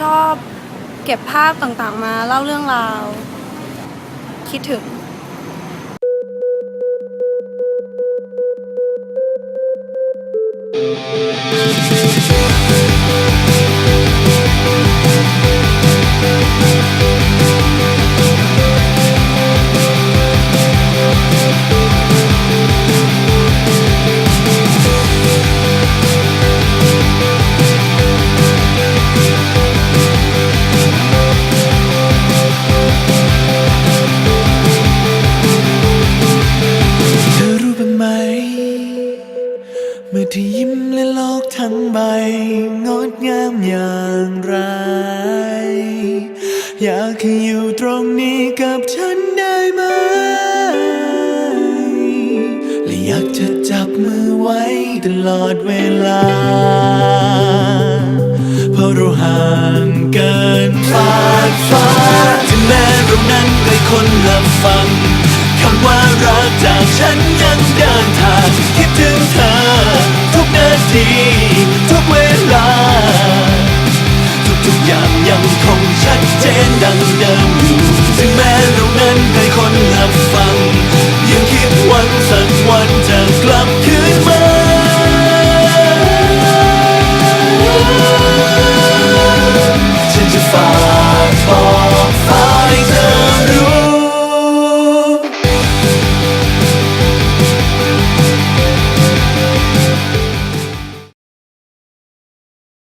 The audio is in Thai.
ชอบเก็บภาพต่างๆ มาเล่าเรื่องราว คิดถึงเเมื่อเธอยิ้มและโลกทั้งใบ งดงามอย่างไร อยากให้อยู่ตรงนี้กับฉันได้ไหม และอยากจะจับมือไว้ตลอดเวลา เพราะเราห่างเกินฟาฟ้าถึงแม้เรานั้นไกลคนละฟังคำว่ารักจากฉันยังเดินทางคิดถึงเธอ เจนดังเดิมอยู่ถึงแม้เรานั้นเคยคนหับฟัง ยังคิดหวังสักวันจะ